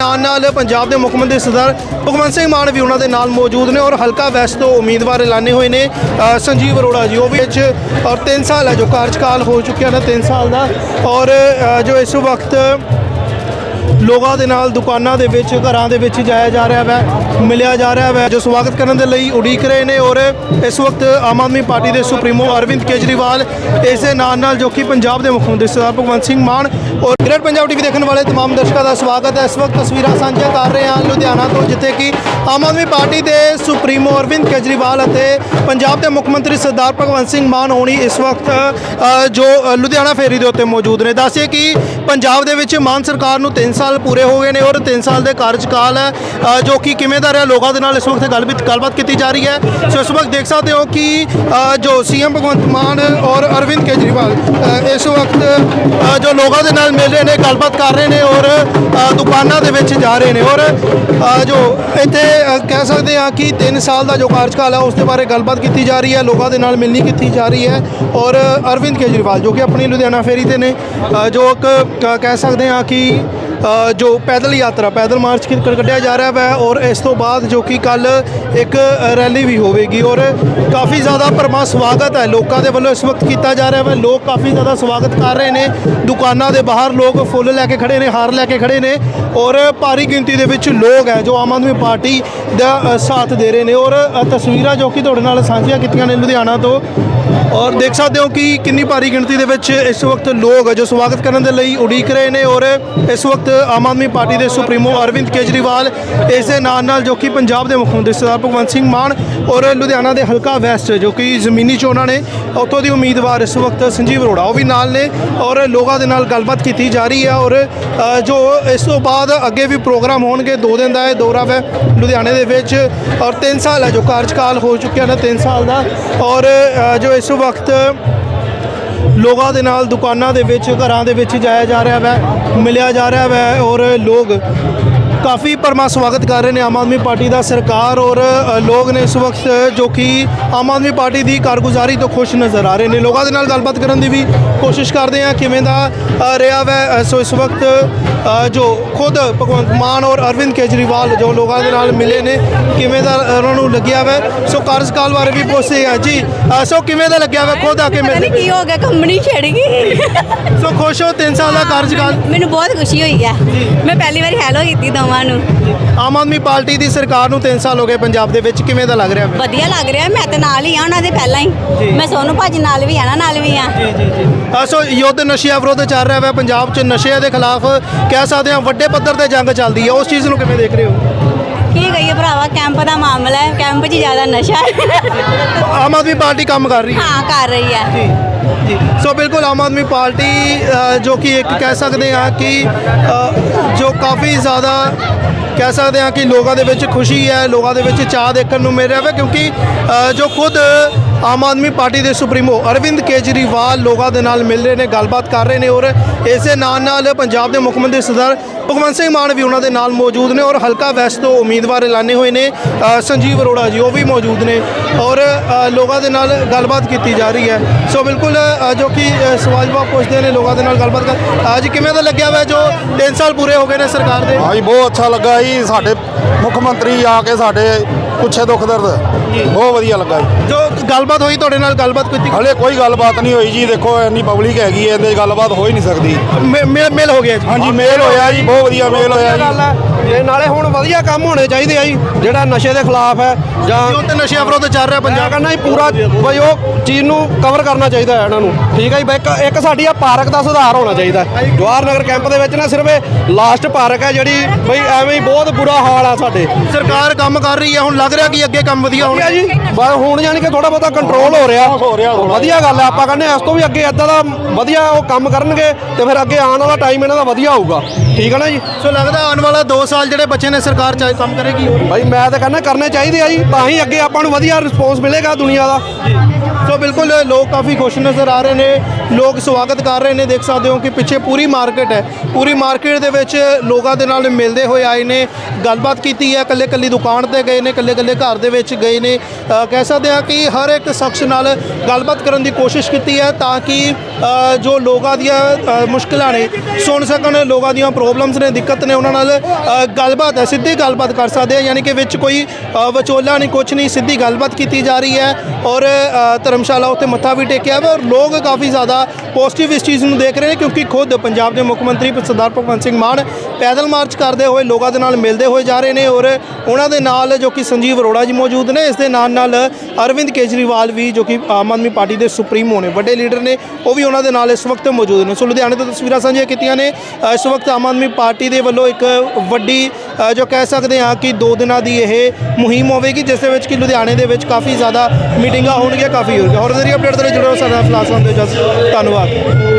ਨਾਲ ਨਾਲ ਪੰਜਾਬ ਦੇ ਮੁੱਖ ਮੰਤਰੀ ਸਰਦਾਰ ਭਗਵੰਤ ਸਿੰਘ ਮਾਨ ਵੀ ਉਹਨਾਂ ਦੇ ਨਾਲ ਮੌਜੂਦ ਨੇ ਔਰ ਹਲਕਾ ਵੈਸਟ ਤੋਂ ਉਮੀਦਵਾਰ ਐਲਾਨੇ ਹੋਏ ਨੇ ਅ, ਸੰਜੀਵ ਅਰੋੜਾ ਜੀ ਉਹ ਵੀ ਵਿੱਚ ਔਰ 3 ਸਾਲ ਹੈ ਜੋ ਕਾਰਜਕਾਲ ਹੋ ਚੁੱਕਿਆ ਨਾ 3 ਸਾਲ ਦਾ ਔਰ ਅ, ਜੋ ਇਸ ਵਕਤ ਲੋਕਾਂ ਦੇ ਨਾਲ ਦੁਕਾਨਾਂ ਦੇ ਵਿੱਚ ਘਰਾਂ ਦੇ ਵਿੱਚ ਜਾਇਆ ਜਾ ਰਿਹਾ ਹੈ ਮਿਲਿਆ ਜਾ ਰਿਹਾ ਹੈ ਜੋ ਸਵਾਗਤ ਕਰਨ ਦੇ ਲਈ ਉਡੀਕ ਰਹੇ ਨੇ ਔਰ ਇਸ ਵਕਤ ਆਮ ਆਦਮੀ ਪਾਰਟੀ ਦੇ ਸੁਪਰੀਮੋ ਅਰਵਿੰਦ ਕੇਜਰੀਵਾਲ ਇਸ ਦੇ ਨਾਲ ਨਾਲ ਜੋ ਕਿ ਪੰਜਾਬ ਦੇ ਮੁੱਖ ਮੰਤਰੀ ਸਰਦਾਰ ਭਗਵੰਤ ਸਿੰਘ ਮਾਨ ਔਰ ਗ੍ਰੇਟ ਪੰਜਾਬ ਟੀਵੀ ਦੇਖਣ ਵਾਲੇ तमाम ਦਰਸ਼ਕਾਂ ਦਾ ਸਵਾਗਤ ਹੈ ਇਸ ਵਕਤ ਤਸਵੀਰਾਂ ਸਾਂਝੀਆਂ ਕਰ ਰਹੇ ਹਾਂ ਲੁਧਿਆਣਾ ਤੋਂ ਜਿੱਥੇ ਕਿ ਆਮ ਆਦਮੀ ਪਾਰਟੀ ਦੇ ਸੁਪਰੀਮੋ ਅਰਵਿੰਦ ਕੇਜਰੀਵਾਲ ਅਤੇ ਪੰਜਾਬ ਦੇ ਮੁੱਖ ਮੰਤਰੀ ਸਰਦਾਰ ਭਗਵੰਤ ਸਿੰਘ ਮਾਨ ਹੋਣੀ ਇਸ ਵਕਤ ਅ, ਜੋ ਅ, ਲੁਧਿਆਣਾ ਫੇਰੀ ਦੇ ਉੱਤੇ ਮੌਜੂਦ ਨੇ ਦੱਸਿਏ ਕਿ ਪੰਜਾਬ ਦੇ ਵਿੱਚ ਮਾਨ ਸਰਕਾਰ ਨੂੰ 3 ਸਾਲ ਪੂਰੇ ਹੋ ਗਏ ਨੇ ਔਰ 3 ਸਾਲ ਦੇ ਕਾਰਜਕਾਲ ਹੈ ਅ, ਜੋ ਕਿ ਕਿਵੇਂ ਦਾ ਰਿਹਾ ਲੋਕਾਂ ਦੇ ਨਾਲ ਇਸ ਵਕਤ ਗੱਲਬਾਤ ਗੱਲਬਾਤ ਕੀਤੀ ਜਾ ਰਹੀ ਹੈ। ਸੋ ਇਸ ਵਕਤ ਦੇਖ ਸਕਦੇ ਹੋ ਕਿ ਅ, ਜੋ ਸੀਐਮ ਭਗਵੰਤ ਮਾਨ ਔਰ ਅਰਵਿੰਦ ਕੇਜਰੀਵਾਲ ਇਸ ਵਕਤ ਜੋ ਲੋਕਾਂ ਦੇ ਨਾਲ ਮਿਲ ਰਹੇ ਨੇ ਗੱਲਬਾਤ ਕਰ ਰਹੇ ਨੇ ਔਰ ਦੁਕਾਨਾਂ ਦੇ ਵਿੱਚ ਜਾ ਰਹੇ ਨੇ ਔਰ ਜੋ ਇੱਥੇ ਕਹਿ ਸਕਦੇ ਹਾਂ ਕਿ 3 ਸਾਲ ਦਾ ਜੋ ਕਾਰਜਕਾਲ ਹੈ ਉਸ ਦੇ ਬਾਰੇ ਗੱਲਬਾਤ ਕੀਤੀ ਜਾ ਰਹੀ ਹੈ ਲੋਕਾਂ ਦੇ ਨਾਲ ਮਿਲਣੀ ਕੀਤੀ ਜਾ ਰਹੀ ਹੈ ਔਰ ਅਰਵਿੰਦ ਕੇਜਰੀਵਾਲ ਜੋ ਕਿ ਆਪਣੀ ਲੁਧਿਆਣਾ ਫੇਰੀ ਤੇ ਨੇ ਜੋ ਇੱਕ ਕਹਿ ਸਕਦੇ ਹਾਂ ਕਿ ਜੋ ਪੈਦਲ ਯਾਤਰਾ, ਪੈਦਲ ਮਾਰਚ ਕੱਢਿਆ ਜਾ ਰਿਹਾ ਹੈ ਔਰ ਇਸ ਤੋਂ ਬਾਅਦ ਜੋ ਕਿ ਕੱਲ ਇੱਕ ਰੈਲੀ ਵੀ ਹੋਵੇਗੀ ਔਰ ਕਾਫੀ ਜ਼ਿਆਦਾ ਪਰਮਾ ਸਵਾਗਤ ਹੈ। ਲੋਕਾਂ ਦੇ ਵੱਲੋਂ ਇਸ ਵਕਤ ਕੀਤਾ ਜਾ ਰਿਹਾ ਹੈ ਲੋਕ ਕਾਫੀ ਜ਼ਿਆਦਾ ਸਵਾਗਤ ਕਰ ਰਹੇ ਨੇ। ਦੁਕਾਨਾਂ ਦੇ ਬਾਹਰ ਲੋਕ ਫੁੱਲ ਲੈ ਕੇ ਖੜੇ ਨੇ, ਹਾਰ ਲੈ ਕੇ ਖੜੇ ਨੇ ਔਰ ਭਾਰੀ ਗਿਣਤੀ ਦੇ ਵਿੱਚ ਲੋਕ ਹੈ ਜੋ ਆਮ ਆਦਮੀ ਪਾਰਟੀ ਦਾ ਸਾਥ ਦੇ ਰਹੇ ਨੇ ਔਰ ਤਸਵੀਰਾਂ ਜੋ ਕਿ ਤੁਹਾਡੇ ਨਾਲ ਸਾਂਝੀਆਂ ਕੀਤੀਆਂ ਨੇ ਲੁਧਿਆਣਾ ਤੋਂ। ਔਰ ਦੇਖ ਸਕਦੇ ਹੋ ਕਿ ਕਿੰਨੀ ਭਾਰੀ ਗਿਣਤੀ ਦੇ ਵਿੱਚ ਇਸ ਵਕਤ ਲੋਕ ਜੋ ਸਵਾਗਤ ਕਰਨ ਦੇ ਲਈ ਉਡੀਕ ਰਹੇ ਨੇ ਔਰ ਇਸ ਵਕਤ ਆਮ ਆਦਮੀ ਪਾਰਟੀ ਦੇ ਸੁਪਰੀਮੋ ਅਰਵਿੰਦ ਕੇਜਰੀਵਾਲ ਇਸ ਦੇ ਨਾਲ ਨਾਲ ਜੋ ਕਿ ਪੰਜਾਬ ਦੇ ਮੁੱਖ ਮੰਤਰੀ ਸਰਦਾਰ ਭਗਵੰਤ ਸਿੰਘ ਮਾਨ ਔਰ ਲੁਧਿਆਣਾ ਦੇ ਹਲਕਾ ਵੈਸਟ ਜੋ ਕਿ ਜ਼ਮੀਨੀ ਚੋਣਾਂ ਨੇ ਉੱਥੋਂ ਦੀ ਉਮੀਦਵਾਰ ਇਸ ਵਕਤ ਸੰਜੀਵ ਅਰੋੜਾ ਉਹ ਵੀ ਨਾਲ ਨੇ ਔਰ ਲੋਕਾਂ ਦੇ ਨਾਲ ਗੱਲਬਾਤ ਕੀਤੀ ਜਾ ਰਹੀ ਹੈ ਔਰ ਜੋ ਇਸ ਤੋਂ ਬਾਅਦ ਅੱਗੇ ਵੀ ਪ੍ਰੋਗਰਾਮ ਹੋਣਗੇ, ਦੋ ਦਿਨ ਦਾ ਇਹ ਦੌਰਾ ਹੈ ਲੁਧਿਆਣੇ ਦੇ ਵਿੱਚ ਔਰ 3 ਸਾਲ ਹੈ ਜੋ ਕਾਰਜਕਾਲ ਹੋ ਚੁੱਕਿਆ ਨਾ 3 ਸਾਲ ਦਾ ਔਰ ਜੋ ਇਸ ਵਕਤ ਲੋਕਾਂ ਦੇ ਨਾਲ, ਦੁਕਾਨਾਂ ਦੇ ਵਿੱਚ, ਘਰਾਂ ਦੇ ਵਿੱਚ ਜਾਇਆ ਜਾ ਰਿਹਾ ਵੈ, ਮਿਲਿਆ ਜਾ ਰਿਹਾ ਵੈ ਔਰ ਲੋਕ ਕਾਫੀ ਪਰਮਾ ਸਵਾਗਤ ਕਰ ਰਹੇ ਨੇ ਆਮ ਆਦਮੀ ਪਾਰਟੀ ਦਾ ਸਰਕਾਰ ਔਰ ਲੋਕ ਨੇ ਇਸ ਵਕਤ ਜੋ ਕਿ ਆਮ ਆਦਮੀ ਪਾਰਟੀ ਦੀ ਕਾਰਗੁਜ਼ਾਰੀ ਤੋਂ ਖੁਸ਼ ਨਜ਼ਰ ਆ ਰਹੇ ਨੇ। ਲੋਕਾਂ ਦੇ ਨਾਲ ਗੱਲਬਾਤ ਕਰਨ ਦੀ ਵੀ ਕੋਸ਼ਿਸ਼ ਕਰਦੇ ਆ ਕਿਵੇਂ ਦਾ ਰਿਹਾ ਵੈ ਸੋ ਇਸ ਵਕਤ ਜੋ ਖੁਦ ਭਗਵੰਤ ਮਾਨ ਔਰ ਅਰਵਿੰਦ ਕੇਜਰੀਵਾਲ ਜੋ ਲੋਕਾਂ ਦੇ ਨਾਲ ਮਿਲੇ ਨੇ ਕਿਵੇਂ ਦਾ ਉਹਨਾਂ ਨੂੰ ਲੱਗਿਆ ਵੈ? ਸੋ ਕਾਰਜਕਾਲ ਬਾਰੇ ਵੀ ਪੁੱਛਦੇ ਆ ਜੀ। ਸੋ ਕਿਵੇਂ ਦਾ ਲੱਗਿਆ ਵੈ ਖੁਦ ਆ ਕੇ ਮਿਲ ਕੀ ਹੋ ਗਿਆ ਕੰਪਨੀ ਛਿੜ ਗਈ। ਸੋ ਖੁਸ਼ ਹੋ 3 ਸਾਲ ਦਾ ਕਾਰਜਕਾਲ? ਮੈਨੂੰ ਬਹੁਤ ਖੁਸ਼ੀ ਹੋਈ ਹੈ ਮੈਂ ਪਹਿਲੀ ਵਾਰੀ ਹੈਲੋ ਕੀਤੀ ਦੋਵਾਂ ਨੂੰ। ਆਮ ਆਦਮੀ ਪਾਰਟੀ ਦੀ ਸਰਕਾਰ ਨੂੰ 3 ਸਾਲ ਹੋ ਗਏ ਪੰਜਾਬ ਦੇ ਵਿੱਚ ਕਿਵੇਂ ਦਾ ਲੱਗ ਰਿਹਾ ਵਧੀਆ ਲੱਗ ਰਿਹਾ ਮੈਂ ਤੇ ਨਾਲ ਹੀ ਆ ਉਹਨਾਂ ਦੇ ਪਹਿਲਾਂ। ਹੀ। ਮੈਂ ਸੋਨੂ ਭਾਜੀ ਨਾਲ ਵੀ ਆ ਨਾ ਨਾਲ ਵੀ ਆ। ਜੀ ਜੀ ਜੀ। ਸੋ ਯੁੱਧ ਨਸ਼ਿਆਂ ਵਿਰੁੱਧ ਚੱਲ ਰਿਹਾ ਹੈ ਪੰਜਾਬ 'ਚ ਨਸ਼ਿਆਂ ਦੇ ਖਿਲਾਫ ਕਹਿ ਸਕਦੇ ਹਾਂ ਵੱਡੇ ਪੱਧਰ ਤੇ ਜੰਗ ਚੱਲਦੀ ਹੈ। ਉਸ ਚੀਜ਼ ਨੂੰ ਕਿਵੇਂ ਦੇਖ ਰਹੇ ਹੋ? ਕੀ ਕਹੀਏ ਭਰਾਵਾ ਕੈਂਪ ਦਾ ਮਾਮਲਾ ਹੈ ਕੈਂਪ 'ਚ ਜ਼ਿਆਦਾ ਨਸ਼ਾ ਹੈ। ਆਮ ਆਦਮੀ ਪਾਰਟੀ ਕੰਮ ਕਰ ਰਹੀ ਹੈ। ਹਾਂ ਕਰ ਰਹੀ ਹੈ। ਜੀ ਜੀ। ਸੋ ਬਿਲਕੁਲ ਆਮ ਆਦਮੀ ਪਾਰਟੀ ਅ, ਜੋ ਕਿ ਇੱਕ ਕਹਿ ਸਕਦੇ ਹਾਂ ਕਿ ਅ, ਜੋ ਕਾਫੀ ਜ਼ਿਆਦਾ ਕਹਿ ਸਕਦੇ ਹਾਂ ਕਿ ਲੋਕਾਂ ਦੇ ਵਿੱਚ ਖੁਸ਼ੀ ਹੈ ਲੋਕਾਂ ਦੇ ਵਿੱਚ ਚਾਹ ਦੇਖਣ ਨੂੰ ਮਿਲ ਰਿਹਾ ਹੈ ਕਿਉਂਕਿ ਅ, ਜੋ ਖੁਦ ਆਮ ਆਦਮੀ ਪਾਰਟੀ ਦੇ ਸੁਪਰੀਮੋ ਅਰਵਿੰਦ ਕੇਜਰੀਵਾਲ ਲੋਕਾਂ ਦੇ ਨਾਲ ਮਿਲ ਰਹੇ ਨੇ ਗੱਲਬਾਤ ਕਰ ਰਹੇ ਨੇ ਔਰ ਇਸੇ ਨਾਲ ਨਾਲ ਪੰਜਾਬ ਦੇ ਮੁੱਖ ਮੰਤਰੀ ਸਰਦਾਰ ਭਗਵੰਤ ਸਿੰਘ ਮਾਨ ਵੀ ਉਹਨਾਂ ਦੇ ਨਾਲ ਮੌਜੂਦ ਨੇ ਔਰ ਹਲਕਾ ਵੈਸਟ ਤੋਂ ਉਮੀਦਵਾਰ ਐਲਾਨੇ ਹੋਏ ਨੇ ਸੰਜੀਵ ਅਰੋੜਾ ਜੀ ਉਹ ਵੀ ਮੌਜੂਦ ਨੇ ਔਰ ਲੋਕਾਂ ਦੇ ਨਾਲ ਗੱਲਬਾਤ ਕੀਤੀ ਜਾ ਰਹੀ ਹੈ। ਸੋ ਬਿਲਕੁਲ ਜੋ ਕਿ ਸਵਾਲ ਜਵਾਬ ਪੁੱਛਦੇ ਨੇ ਲੋਕਾਂ ਦੇ ਨਾਲ ਗੱਲਬਾਤ ਕਰ ਅੱਜ ਕਿਵੇਂ ਦਾ ਲੱਗਿਆ ਵਾ ਜੋ 3 ਸਾਲ ਪੂਰੇ ਹੋ ਗਏ ਨੇ ਸਰਕਾਰ ਦੇ? ਹਾਂਜੀ ਬਹੁਤ ਅੱਛਾ ਲੱਗਾ ਜੀ। ਸਾਡੇ ਮੁੱਖ ਮੰਤਰੀ ਆ ਕੇ ਸਾਡੇ ਪੁੱਛੇ ਦੁੱਖ ਦਰਦ। ਬਹੁਤ ਵਧੀਆ ਲੱਗਾ ਜੀ। ਜੋ ਗੱਲਬਾਤ ਹੋਈ ਤੁਹਾਡੇ ਨਾਲ ਗੱਲਬਾਤ ਕੀਤੀ? ਹਲੇ ਕੋਈ ਗੱਲਬਾਤ ਨਹੀਂ ਹੋਈ ਜੀ। ਦੇਖੋ ਇੰਨੀ ਪਬਲਿਕ ਹੈਗੀ ਹੈ ਇਹਦੇ ਗੱਲਬਾਤ ਹੋ ਹੀ ਨਹੀਂ ਸਕਦੀ। ਮੇਲ ਹੋ ਗਿਆ ਜੀ। ਹਾਂਜੀ ਮੇਲ ਹੋਇਆ ਜੀ ਬਹੁਤ ਵਧੀਆ ਮੇਲ ਹੋਇਆ ਜੀ। ਇਹ ਨਾਲੇ ਹੁਣ ਵਧੀਆ ਕੰਮ ਹੋਣੇ ਚਾਹੀਦੇ ਆ ਜੀ ਜਿਹੜਾ ਨਸ਼ੇ ਦੇ ਖਿਲਾਫ ਹੈ ਜਾਂ ਜੋ ਤੇ ਨਸ਼ਿਆਂ ਵਿਰੁੱਧ ਚੱਲ ਰਿਹਾ ਪੰਜਾਬ। ਕਹਿੰਦਾ ਜੀ ਪੂਰਾ ਬਈ ਉਹ ਚੀਜ਼ ਨੂੰ ਕਵਰ ਕਰਨਾ ਚਾਹੀਦਾ ਹੈ ਇਹਨਾਂ ਨੂੰ। ਠੀਕ ਹੈ ਜੀ ਬਈ ਇੱਕ ਇੱਕ ਸਾਡੀ ਆ ਪਾਰਕ ਦਾ ਸੁਧਾਰ ਹੋਣਾ ਚਾਹੀਦਾ ਹੈ। ਜਵਾਹਰ ਨਗਰ ਕੈਂਪ ਦੇ ਵਿੱਚ ਨਾ ਸਿਰਫ ਇਹ ਲਾਸਟ ਪਾਰਕ ਹੈ ਜਿਹੜੀ ਬਈ ਐਵੇਂ ਹੀ ਬਹੁਤ ਬੁਰਾ ਹਾਲ ਆ ਸਾਡੇ। ਸਰਕਾਰ ਕੰਮ ਕਰ ਰਹੀ ਹੈ ਹੁਣ ਲੱਗ ਰਿਹਾ ਕਿ ਅੱਗੇ ਕੰਮ ਵਧੀਆ ਹੋਣਾ? ਹੈ ਜੀ ਬਸ ਹੁਣ ਜਾਣੀ ਕਿ ਥੋੜਾ ਬਹੁਤਾ ਕੰਟਰੋਲ ਹੋ ਰਿਹਾ। ਹੋ ਰਿਹਾ ਥੋੜ੍ਹਾ ਵਧੀਆ ਗੱਲ ਹੈ ਆਪਾਂ ਕਹਿੰਦੇ ਹਾਂ ਇਸ ਤੋਂ ਵੀ ਅੱਗੇ ਇਦਾਂ ਦਾ ਵਧੀਆ ਉਹ ਕੰਮ ਕਰਨਗੇ ਤੇ ਫਿਰ ਅੱਗੇ ਆਉਣ ਵਾਲਾ ਟਾਈਮ ਇਹਨਾਂ ਦਾ ਵਧੀਆ ਹੋਊਗਾ। ਠੀਕ ਹੈ ਨਾ ਜੀ? ਸੋ ਲੱਗਦਾ ਆਉਣ ਵਾਲਾ 2 ਸਾਲ ਜਿਹੜੇ ਬੱਚੇ ਨੇ ਸਰਕਾਰ ਚਾਹੇ ਕੰਮ ਕਰੇਗੀ ਭਾਈ ਮੈਂ ਤਾਂ ਕਹਿੰਦਾ ਕਰਨੇ ਚਾਹੀਦੇ ਆ ਜੀ ਤਾਂ ਹੀ ਅੱਗੇ ਆਪਾਂ ਨੂੰ ਵਧੀਆ ਰਿਸਪੌਂਸ ਮਿਲੇਗਾ ਦੁਨੀਆ ਦਾ। ਸੋ ਬਿਲਕੁਲ ਲੋਕ ਕਾਫੀ ਖੁਸ਼ ਨਜ਼ਰ ਆ ਰਹੇ ਨੇ ਲੋਕ ਸਵਾਗਤ ਕਰ ਰਹੇ ਨੇ ਦੇਖ ਸਕਦੇ ਹੋ ਕਿ ਪਿੱਛੇ ਪੂਰੀ ਮਾਰਕੀਟ ਹੈ। ਪੂਰੀ ਮਾਰਕੀਟ ਦੇ ਵਿੱਚ ਲੋਕਾਂ ਦੇ ਨਾਲ ਮਿਲਦੇ ਹੋਏ ਆਏ ਨੇ ਗੱਲਬਾਤ ਕੀਤੀ ਹੈ ਕੱਲੇ ਕੱਲੀ ਦੁਕਾਨ ਤੇ ਗਏ ਨੇ ਕੱਲੇ ਕੱਲੇ ਘਰ ਦੇ ਵਿੱਚ ਗਏ ਨੇ। ਕਹਿ ਸਕਦੇ ਆ ਕਿ ਹਰ ਇੱਕ ਸ਼ਖਸ ਨਾਲ ਗੱਲਬਾਤ ਕਰਨ ਦੀ ਕੋਸ਼ਿਸ਼ ਕੀਤੀ ਹੈ ਤਾਂ ਕਿ ਜੋ ਲੋਕਾਂ ਦੀਆਂ ਅ, ਮੁਸ਼ਕਲਾਂ ਨੇ ਸੁਣ ਸਕਣ ਲੋਕਾਂ ਦੀਆਂ ਪ੍ਰੋਬਲਮਸ ਨੇ ਦਿੱਕਤ ਨੇ ਉਹਨਾਂ ਨਾਲ ਗੱਲਬਾਤ ਹੈ ਸਿੱਧੀ ਗੱਲਬਾਤ ਕਰ ਸਕਦੇ ਆ ਯਾਨੀ ਕਿ ਵਿੱਚ ਕੋਈ ਵਿਚੋਲਾ ਨਹੀਂ ਕੁਝ ਨਹੀਂ ਸਿੱਧੀ ਗੱਲਬਾਤ ਕੀਤੀ ਜਾ ਰਹੀ ਹੈ ਔਰ ਧਰਮਸ਼ਾਲਾ ਉੱਤੇ ਮੱਥਾ ਵੀ ਟੇਕਿਆ ਵਾ ਔਰ ਲੋਕ ਕਾਫੀ ਜ਼ਿਆਦਾ ਪੋਜ਼ਿਟਿਵ ਇਸ ਚੀਜ਼ ਨੂੰ ਦੇਖ ਰਹੇ ਨੇ ਕਿਉਂਕਿ ਖੁਦ ਪੰਜਾਬ ਦੇ ਮੁੱਖ ਮੰਤਰੀ ਸਰਦਾਰ ਭਗਵੰਤ ਸਿੰਘ ਮਾਨ ਪੈਦਲ ਮਾਰਚ ਕਰਦੇ ਹੋਏ ਲੋਕਾਂ ਦੇ ਨਾਲ ਮਿਲਦੇ ਹੋਏ ਜਾ ਰਹੇ ਨੇ ਔਰ ਉਹਨਾਂ ਦੇ ਨਾਲ ਜੋ ਕਿ ਸੰਜੀਵ ਅਰੋੜਾ ਜੀ ਮੌਜੂਦ ਨੇ ਇਸ ਦੇ ਨਾਲ ਨਾਲ ਅਰਵਿੰਦ ਕੇਜਰੀਵਾਲ ਵੀ ਜੋ ਕਿ ਆਮ ਆਦਮੀ ਪਾਰਟੀ ਦੇ ਸੁਪਰੀਮੋ ਨੇ, ਵੱਡੇ ਲੀਡਰ ਨੇ, ਉਹ ਵੀ ਉਹਨਾਂ ਦੇ ਨਾਲ ਇਸ ਵਕਤ ਮੌਜੂਦ ਨੇ। ਸੋ ਲੁਧਿਆਣੇ ਤੋਂ ਤਸਵੀਰਾਂ ਸਾਂਝੀਆਂ ਕੀਤੀਆਂ ਨੇ। ਇਸ ਵਕਤ ਆਮ ਆਦਮੀ ਪਾਰਟੀ ਦੇ ਵੱਲੋਂ ਇੱਕ ਵੱਡੀ ਜੋ ਕਹਿ ਸਕਦੇ ਹਾਂ ਕਿ ਦੋ ਦਿਨਾਂ ਦੀ ਇਹ ਮੁਹਿੰਮ ਹੋਵੇਗੀ, ਜਿਸ ਦੇ ਵਿੱਚ ਕਿ ਲੁਧਿਆਣੇ ਦੇ ਵਿੱਚ ਕਾਫੀ ਜ਼ਿਆਦਾ ਮੀਟਿੰਗਾਂ ਹੋਣਗੀਆਂ, ਕਾਫੀ ਹੋਣਗੀਆਂ। ਹੋਰ ਜ਼ਰੀਏ ਅਪਡੇਟ ਦੇ ਲਈ ਜੁੜੋ ਸਾਡਾ ਫਲਾਸ ਦੇ ਜਸ ਧੰਨਵਾਦ।